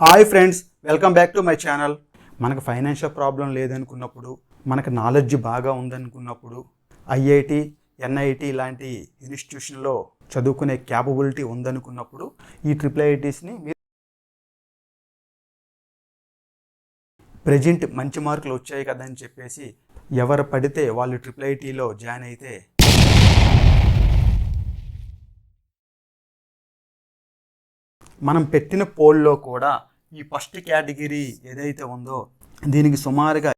Hi friends welcome back to my channel. మనకు financial problem లేదనుకున్నప్పుడు మనకు నాలెడ్జ్ బాగా ఉందనుకున్నప్పుడు ఐఐటి ఎన్ఐటి లాంటి ఇన్స్టిట్యూషన్లో చదువుకునే క్యాపబిలిటీ ఉందనుకున్నప్పుడు ఈ ట్రిపుల్ ఐఐటీస్ని మీరు ప్రజెంట్ మంచి మార్కులు వచ్చాయి కదా అని చెప్పేసి ఎవరు పడితే వాళ్ళు ట్రిపుల్ ఐటీలో జాయిన్ అయితే మనం పెట్టిన పోల్లో కూడా ఈ ఫస్ట్ కేటగిరీ ఏదైతే ఉందో దీనికి సుమారుగా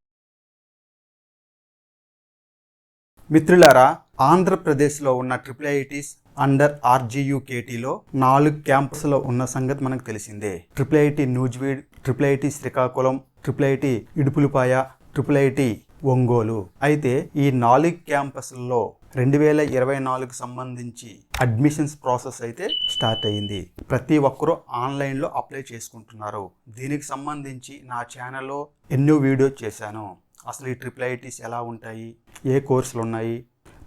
మిత్రులారా ఆంధ్రప్రదేశ్లో ఉన్న ట్రిపుల్ ఐటీస్ అండర్ ఆర్జీయుకేటీలో నాలుగు క్యాంపస్లో ఉన్న సంగతి మనకు తెలిసిందే. Triple IT Nuzvid triple IT Srikakulam triple IT Idupulapaya triple IT Ongole. అయితే ఈ నాలుగు క్యాంపస్లలో రెండు వేల ఇరవై నాలుగు సంబంధించి అడ్మిషన్స్ ప్రాసెస్ అయితే స్టార్ట్ అయ్యింది. ప్రతి ఒక్కరూ ఆన్లైన్లో అప్లై చేసుకుంటున్నారు. దీనికి సంబంధించి నా ఛానల్లో ఎన్నో వీడియోస్ చేశాను. అసలు ఈ ట్రిపుల్ ఐటీస్ ఎలా ఉంటాయి? ఏ కోర్సులు ఉన్నాయి?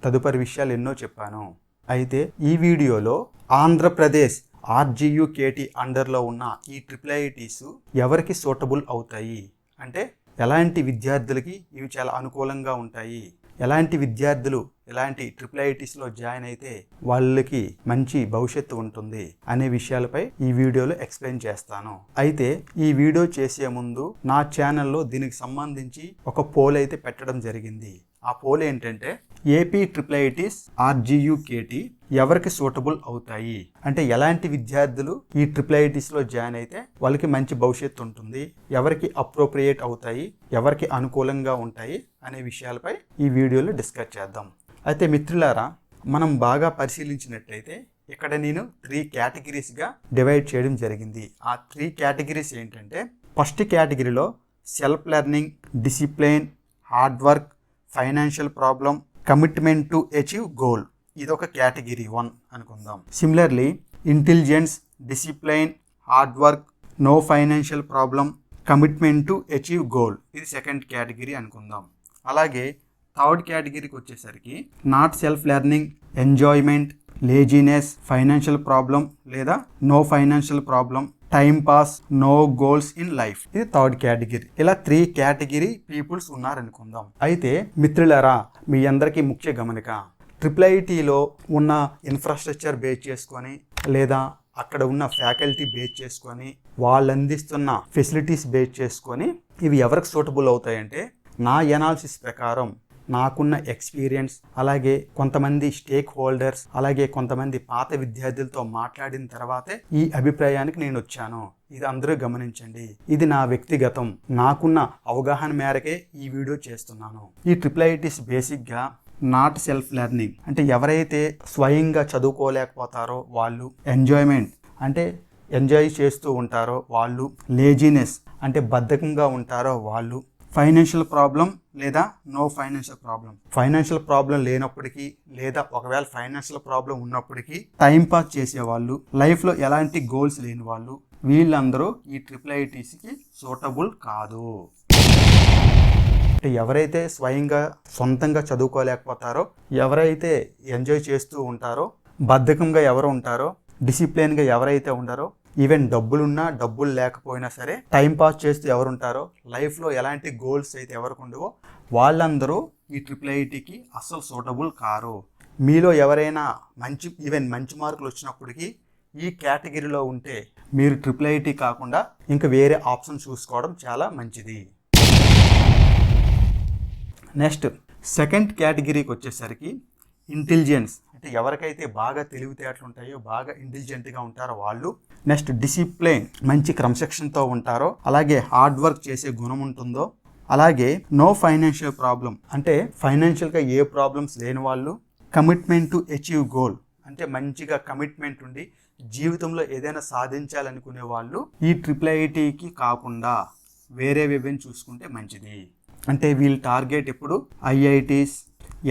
తదుపరి విషయాలు ఎన్నో చెప్పాను. అయితే ఈ వీడియోలో ఆంధ్రప్రదేశ్ ఆర్జీయుకేటి అండర్లో ఉన్న ఈ ట్రిపుల్ ఐటీస్ ఎవరికి సూటబుల్ అవుతాయి? అంటే ఎలాంటి విద్యార్థులకి ఇవి చాలా అనుకూలంగా ఉంటాయి? ఎలాంటి విద్యార్థులు ఎలాంటి ట్రిపుల్ ఐటీస్లో జాయిన్ అయితే వాళ్ళకి మంచి భవిష్యత్తు ఉంటుంది అనే విషయాలపై ఈ వీడియోలో ఎక్స్ప్లెయిన్ చేస్తాను. అయితే ఈ వీడియో చేసే ముందు నా ఛానల్లో దీనికి సంబంధించి ఒక పోల్ అయితే పెట్టడం జరిగింది. ఆ పోల్ ఏంటంటే ఏపీ ట్రిపుల్ ఐటీస్ ఆర్జీయుకేటి ఎవరికి సూటబుల్ అవుతాయి? అంటే ఎలాంటి విద్యార్థులు ఈ ట్రిపుల్ ఐటీస్లో జాయిన్ అయితే వాళ్ళకి మంచి భవిష్యత్తు ఉంటుంది? ఎవరికి అప్రోప్రియేట్ అవుతాయి? ఎవరికి అనుకూలంగా ఉంటాయి? అనే విషయాలపై ఈ వీడియోలో డిస్కస్ చేద్దాం. అయితే మిత్రులారా మనం బాగా పరిశీలించినట్లయితే ఇక్కడ నేను త్రీ కేటగిరీస్గా డివైడ్ చేయడం జరిగింది. ఆ త్రీ కేటగిరీస్ ఏంటంటే ఫస్ట్ కేటగిరీలో self learning discipline hard work financial problem commitment to achieve goal ఇది ఒక కేటగిరీ వన్ అనుకుందాం. Similarly intelligence discipline hard work no financial problem commitment to achieve goal ఇది సెకండ్ కేటగిరీ అనుకుందాం. అలాగే థర్డ్ కేటగిరీకి వచ్చేసరికి not self learning enjoyment laziness financial problem లేదా no financial problem time pass no goals in life. ఇది third category. ఇలా three category peoples ఉన్నారనుకుందాం. అయితే మిత్రులరా మీ అందరికీ ముఖ్య గమనిక ట్రిపుల్ ఐటీలో ఉన్న ఇన్ఫ్రాస్ట్రక్చర్ బేస్ చేసుకొని లేదా అక్కడ ఉన్న ఫ్యాకల్టీ బేస్ చేసుకొని వాళ్ళు అందిస్తున్న ఫెసిలిటీస్ బేస్ చేసుకొని ఇవి ఎవరికి సూటబుల్ అవుతాయంటే నా ఎనాలిసిస్ ప్రకారం నాకున్న ఎక్స్పీరియన్స్ అలాగే కొంతమంది స్టేక్ హోల్డర్స్ అలాగే కొంతమంది పాత విద్యార్థులతో మాట్లాడిన తర్వాతే ఈ అభిప్రాయానికి నేను వచ్చాను. ఇది అందరూ గమనించండి. ఇది నా వ్యక్తిగతం. నాకున్న అవగాహన మేరకే ఈ వీడియో చేస్తున్నాను. ఈ ట్రిపుల్ ఐటీస్ బేసిక్గా నాట్ సెల్ఫ్ లెర్నింగ్ అంటే ఎవరైతే స్వయంగా చదువుకోలేకపోతారో వాళ్ళు ఎంజాయ్మెంట్ అంటే ఎంజాయ్ చేస్తూ ఉంటారో వాళ్ళు లేజినెస్ అంటే బద్ధకంగా ఉంటారో వాళ్ళు ఫైనాన్షియల్ ప్రాబ్లం లేదా no financial problem financial problem లేనప్పటికీ లేదా ఒకవేళ ఫైనాన్షియల్ ప్రాబ్లం ఉన్నప్పటికీ టైం పాస్ చేసేవాళ్ళు లైఫ్లో ఎలాంటి గోల్స్ లేని వాళ్ళు వీళ్ళందరూ ఈ ట్రిపుల్ ఐటీసీకి సూటబుల్ కాదు. అంటే ఎవరైతే స్వయంగా సొంతంగా చదువుకోలేకపోతారో ఎవరైతే ఎంజాయ్ చేస్తూ ఉంటారో బద్ధకంగా ఎవరు ఉంటారో డిసిప్లిన్గా ఎవరైతే ఉండారో ఈవెన్ డబ్బులున్నా డబ్బులు లేకపోయినా సరే టైం పాస్ చేస్తూ ఎవరు ఉంటారో లైఫ్లో ఎలాంటి గోల్స్ అయితే ఎవరికి ఉండవో వాళ్ళందరూ ఈ ట్రిపుల్ ఐటీకి అస్సలు సూటబుల్ కారు. మీలో ఎవరైనా మంచి ఈవెన్ మంచి మార్కులు వచ్చినప్పటికీ ఈ కేటగిరీలో ఉంటే మీరు ట్రిపుల్ ఐటీ కాకుండా ఇంకా వేరే ఆప్షన్ చూసుకోవడం చాలా మంచిది. నెక్స్ట్ సెకండ్ కేటగిరీకి వచ్చేసరికి ఇంటెలిజెన్స్. అంటే ఎవరికైతే బాగా తెలివితేటలు ఉంటాయో బాగా ఇంటెలిజెంట్గా ఉంటారో వాళ్ళు నెక్స్ట్ డిసిప్లిన్ మంచి క్రమశిక్షణతో ఉంటారో అలాగే హార్డ్ వర్క్ చేసే గుణం ఉంటుందో అలాగే నో ఫైనాన్షియల్ ప్రాబ్లం అంటే ఫైనాన్షియల్గా ఏ ప్రాబ్లమ్స్ లేని వాళ్ళు కమిట్మెంట్ టు అచీవ్ గోల్ అంటే మంచిగా కమిట్మెంట్ ఉండి జీవితంలో ఏదైనా సాధించాలనుకునే వాళ్ళు ఈ ట్రిపుల్ ఐటీకి కాకుండా వేరే వివెన్ చూసుకుంటే మంచిది. అంటే వీళ్ళ టార్గెట్ ఎప్పుడు? ఐఐటీస్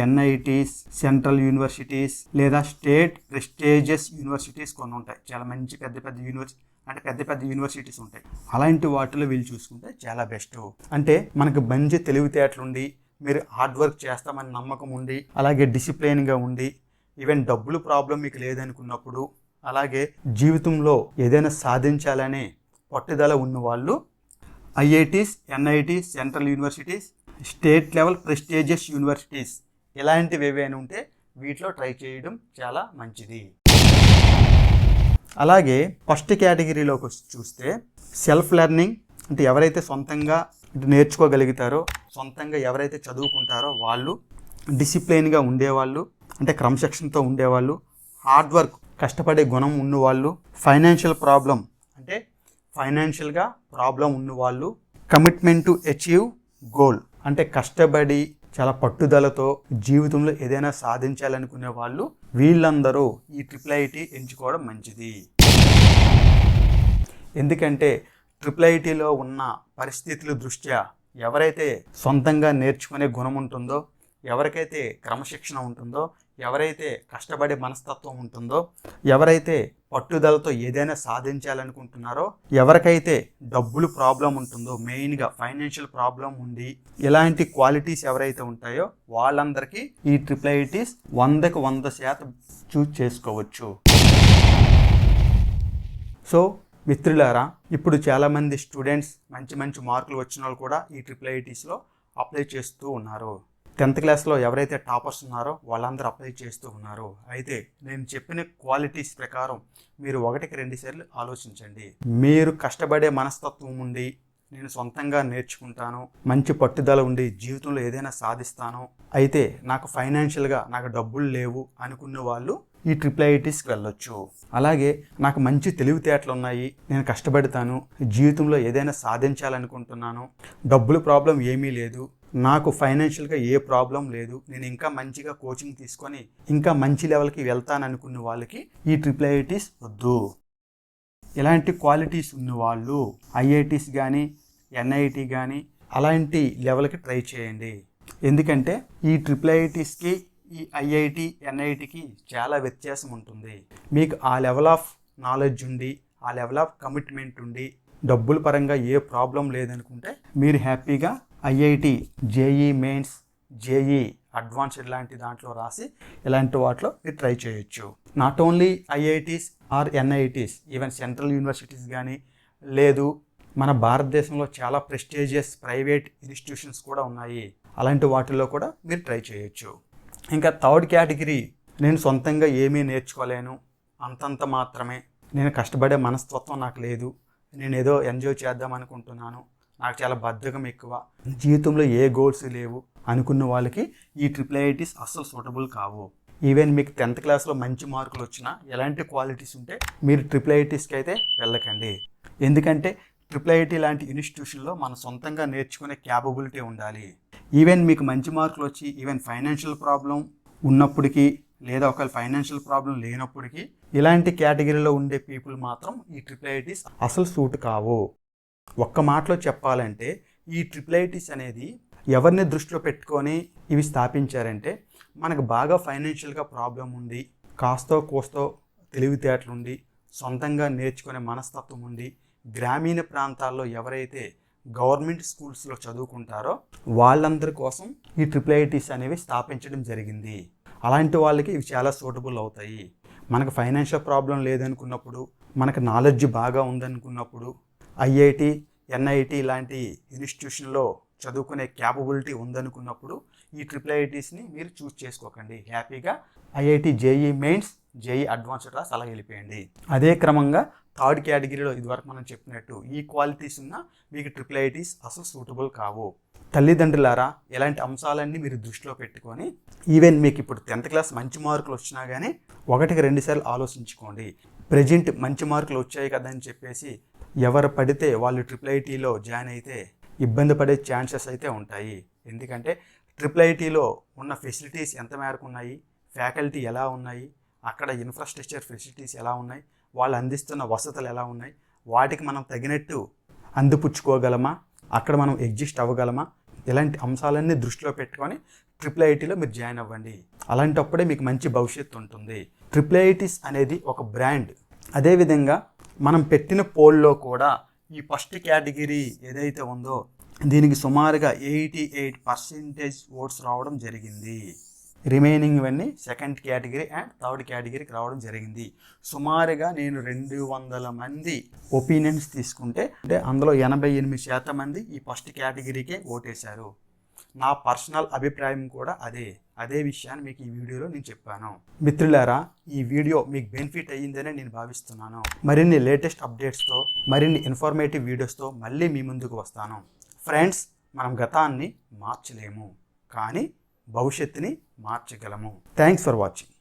ఎన్ఐటీస్ సెంట్రల్ యూనివర్సిటీస్ లేదా స్టేట్ ప్రెస్టేజియస్ యూనివర్సిటీస్ కొన్ని ఉంటాయి. చాలా మంచి పెద్ద పెద్ద యూనివర్సిటీ అంటే పెద్ద పెద్ద యూనివర్సిటీస్ ఉంటాయి. అలాంటి వాటిలో వీళ్ళు చూసుకుంటే చాలా బెస్ట్. అంటే మనకు మంచి తెలివితేటలుండి మీరు హార్డ్ వర్క్ చేస్తామని నమ్మకం ఉండి అలాగే డిసిప్లైన్గా ఉండి ఈవెన్ డబ్బులు ప్రాబ్లం మీకు లేదనుకున్నప్పుడు అలాగే జీవితంలో ఏదైనా సాధించాలనే పట్టుదల ఉన్న వాళ్ళు IITs NITs central universities state level prestigious universities ఇలాంటివి ఏవైనా ఉంటే వీటిలో ట్రై చేయడం చాలా మంచిది. అలాగే ఫస్ట్ కేటగిరీలోకి వచ్చి చూస్తే సెల్ఫ్ లెర్నింగ్ అంటే ఎవరైతే సొంతంగా నేర్చుకోగలుగుతారో సొంతంగా ఎవరైతే చదువుకుంటారో వాళ్ళు డిసిప్లైన్గా ఉండేవాళ్ళు అంటే క్రమశిక్షణతో ఉండేవాళ్ళు హార్డ్ వర్క్ కష్టపడే గుణం ఉన్నవాళ్ళు ఫైనాన్షియల్ ప్రాబ్లం అంటే ఫైనాన్షియల్గా ప్రాబ్లం ఉన్నవాళ్ళు కమిట్మెంట్ టు అచీవ్ గోల్ అంటే కష్టపడి చాలా పట్టుదలతో జీవితంలో ఏదైనా సాధించాలనుకునే వాళ్ళు వీళ్ళందరూ ఈ ట్రిపుల్ ఐటీ ఎంచుకోవడం మంచిది. ఎందుకంటే ట్రిపుల్ ఐటీలో ఉన్న పరిస్థితుల దృష్ట్యా ఎవరైతే సొంతంగా నేర్చుకునే గుణం ఉంటుందో ఎవరికైతే క్రమశిక్షణ ఉంటుందో ఎవరైతే కష్టపడే మనస్తత్వం ఉంటుందో ఎవరైతే పట్టుదలతో ఏదైనా సాధించాలనుకుంటున్నారో ఎవరికైతే డబ్బులు ప్రాబ్లం ఉంటుందో మెయిన్గా ఫైనాన్షియల్ ప్రాబ్లం ఉండి ఇలాంటి క్వాలిటీస్ ఎవరైతే ఉంటాయో వాళ్ళందరికీ ఈ ట్రిపుల్ ఐటీస్ వందకు వంద శాతం చూజ్ చేసుకోవచ్చు. సో మిత్రులారా ఇప్పుడు చాలామంది స్టూడెంట్స్ మంచి మంచి మార్కులు వచ్చిన వాళ్ళు కూడా ఈ ట్రిపుల్ ఐటీస్లో అప్లై చేస్తూ ఉన్నారు. టెన్త్ క్లాస్లో ఎవరైతే టాపర్స్ ఉన్నారో వాళ్ళందరూ అప్లై చేస్తూ ఉన్నారు. అయితే నేను చెప్పిన క్వాలిటీస్ ప్రకారం మీరు ఒకటికి రెండు సార్లు ఆలోచించండి. మీరు కష్టపడే మనస్తత్వం ఉండి నేను సొంతంగా నేర్చుకుంటాను మంచి పట్టుదల ఉండి జీవితంలో ఏదైనా సాధిస్తాను. అయితే నాకు ఫైనాన్షియల్గా నాకు డబ్బులు లేవు అనుకున్న వాళ్ళు ఈ ట్రిపుల్ ఐటీస్కి వెళ్ళొచ్చు. అలాగే నాకు మంచి తెలివితేటలు ఉన్నాయి నేను కష్టపడతాను జీవితంలో ఏదైనా సాధించాలనుకుంటున్నాను డబ్బులు ప్రాబ్లం ఏమీ లేదు నాకు ఫైనాన్షియల్గా ఏ ప్రాబ్లం లేదు. నేను ఇంకా మంచిగా కోచింగ్ తీసుకొని ఇంకా మంచి లెవెల్కి వెళ్తాను అనుకున్న వాళ్ళకి ఈ ట్రిపుల్ ఐఐటీస్ వద్దు. ఇలాంటి క్వాలిటీస్ ఉన్న వాళ్ళు ఐఐటీస్ కానీ ఎన్ఐటి కానీ అలాంటి లెవెల్కి ట్రై చేయండి. ఎందుకంటే ఈ ట్రిపుల్ ఐఐటీస్కి ఈ ఐఐటి ఎన్ఐటికి చాలా వ్యత్యాసం ఉంటుంది. మీకు ఆ లెవెల్ ఆఫ్ నాలెడ్జ్ ఉండి ఆ లెవెల్ ఆఫ్ కమిట్మెంట్ ఉండి డబ్బుల పరంగా ఏ ప్రాబ్లం లేదనుకుంటే మీరు హ్యాపీగా IIT JEE mains JEE advanced లాంటి దాంట్లో రాసి ఇలాంటి వాటిలో మీరు ట్రై చేయొచ్చు. Not only IITs or NITs even central universities కానీ లేదు మన భారతదేశంలో చాలా ప్రెస్టీజియస్ ప్రైవేట్ ఇన్స్టిట్యూషన్స్ కూడా ఉన్నాయి. అలాంటి వాటిల్లో కూడా మీరు ట్రై చేయొచ్చు. ఇంకా థర్డ్ కేటగిరీ నేను సొంతంగా ఏమీ నేర్చుకోలేను. అంతంత మాత్రమే. నేను కష్టపడే మనస్తత్వం నాకు లేదు. నేను ఏదో ఎంజాయ్ చేద్దాం అనుకుంటున్నాను. నాకు చాలా బద్ధకం ఎక్కువ. జీవితంలో ఏ గోల్స్ లేవు అనుకున్న వాళ్ళకి ఈ ట్రిపుల్ ఐటీస్ అస్సలు సూటబుల్ కావు. ఈవెన్ మీకు టెన్త్ క్లాస్లో మంచి మార్కులు వచ్చినా ఎలాంటి క్వాలిటీస్ ఉంటే మీరు ట్రిపుల్ ఐటీస్కి అయితే వెళ్ళకండి. ఎందుకంటే ట్రిపుల్ ఐటీ లాంటి ఇన్స్టిట్యూషన్లో మన సొంతంగా నేర్చుకునే క్యాపబిలిటీ ఉండాలి. ఈవెన్ మీకు మంచి మార్కులు వచ్చి ఈవెన్ ఫైనాన్షియల్ ప్రాబ్లం ఉన్నప్పటికీ లేదా ఒకవేళ ఫైనాన్షియల్ ప్రాబ్లం లేనప్పటికీ ఇలాంటి కేటగిరీలో ఉండే పీపుల్ మాత్రం ఈ ట్రిపుల్ ఐటీస్ అసలు సూట్ కావు. ఒక్క మాటలో చెప్పాలంటే ఈ ట్రిపులైటిస్ అనేది ఎవరిని దృష్టిలో పెట్టుకొని ఇవి స్థాపించారంటే మనకు బాగా ఫైనాన్షియల్గా ప్రాబ్లం ఉండి కాస్తో కోస్తో తెలివితేటలుండి సొంతంగా నేర్చుకునే మనస్తత్వం ఉండి గ్రామీణ ప్రాంతాల్లో ఎవరైతే గవర్నమెంట్ స్కూల్స్లో చదువుకుంటారో వాళ్ళందరి కోసం ఈ ట్రిపుల్ ఐటీస్ అనేవి స్థాపించడం జరిగింది. అలాంటి వాళ్ళకి ఇవి చాలా సూటబుల్ అవుతాయి. మనకు ఫైనాన్షియల్ ప్రాబ్లం లేదనుకున్నప్పుడు మనకు నాలెడ్జ్ బాగా ఉందనుకున్నప్పుడు ఐఐటి ఎన్ఐటి లాంటి ఇన్స్టిట్యూషన్లో చదువుకునే క్యాపబిలిటీ ఉందనుకున్నప్పుడు ఈ ట్రిపుల్ ఐఐటీస్ని మీరు చూస్ చేసుకోకండి. హ్యాపీగా IIT JEE mains JEE advanced class అలా వెళ్ళిపోయండి. అదే క్రమంగా థర్డ్ కేటగిరీలో ఇదివరకు మనం చెప్పినట్టు ఈ క్వాలిటీస్ ఉన్న మీకు ట్రిపుల్ ఐటీస్ అసలు సూటబుల్ కావు. తల్లిదండ్రులారా ఇలాంటి అంశాలన్నీ మీరు దృష్టిలో పెట్టుకొని ఈవెన్ మీకు ఇప్పుడు టెన్త్ క్లాస్ మంచి మార్కులు వచ్చినా కానీ ఒకటికి రెండు సార్లు ఆలోచించుకోండి. ప్రజెంట్ మంచి మార్కులు వచ్చాయి కదా అని చెప్పేసి ఎవరు పడితే వాళ్ళు ట్రిపుల్ ఐటీలో జాయిన్ అయితే ఇబ్బంది పడే ఛాన్సెస్ అయితే ఉంటాయి. ఎందుకంటే ట్రిపుల్ ఐటీలో ఉన్న ఫెసిలిటీస్ ఎంత మేరకు ఉన్నాయి? ఫ్యాకల్టీ ఎలా ఉన్నాయి? అక్కడ ఇన్ఫ్రాస్ట్రక్చర్ ఫెసిలిటీస్ ఎలా ఉన్నాయి? వాళ్ళు అందిస్తున్న వసతులు ఎలా ఉన్నాయి? వాటికి మనం తగినట్టు అందిపుచ్చుకోగలమా? అక్కడ మనం ఎగ్జిస్ట్ అవ్వగలమా? ఇలాంటి అంశాలన్నీ దృష్టిలో పెట్టుకొని ట్రిపుల్ ఐటీలో మీరు జాయిన్ అవ్వండి. అలాంటప్పుడే మీకు మంచి భవిష్యత్తు ఉంటుంది. ట్రిపుల్ ఐటీస్ అనేది ఒక బ్రాండ్. అదేవిధంగా మనం పెట్టిన పోల్లో కూడా ఈ ఫస్ట్ కేటగిరీ ఏదైతే ఉందో దీనికి సుమారుగా ఎయిటీ ఎయిట్ పర్సెంటేజ్ ఓట్స్ రావడం జరిగింది. రిమైనింగ్ ఇవన్నీ సెకండ్ కేటగిరీ అండ్ థర్డ్ కేటగిరీకి రావడం జరిగింది. సుమారుగా నేను రెండు వందల మంది ఒపీనియన్స్ తీసుకుంటే అంటే అందులో ఎనభై ఎనిమిది శాతం మంది ఈ ఫస్ట్ కేటగిరీకే ఓటేశారు. నా పర్సనల్ అభిప్రాయం కూడా అదే. అదే విషయాన్ని మీకు ఈ వీడియోలో నేను చెప్పాను. మిత్రులారా ఈ వీడియో మీకు బెనిఫిట్ అయ్యిందనే నేను భావిస్తున్నాను. మరిన్ని లేటెస్ట్ అప్డేట్స్తో మరిన్ని ఇన్ఫర్మేటివ్ వీడియోస్తో మళ్ళీ మీ ముందుకు వస్తాను. ఫ్రెండ్స్ మనం గతాన్ని మార్చలేము కానీ భవిష్యత్తుని మార్చగలము. Thanks for watching.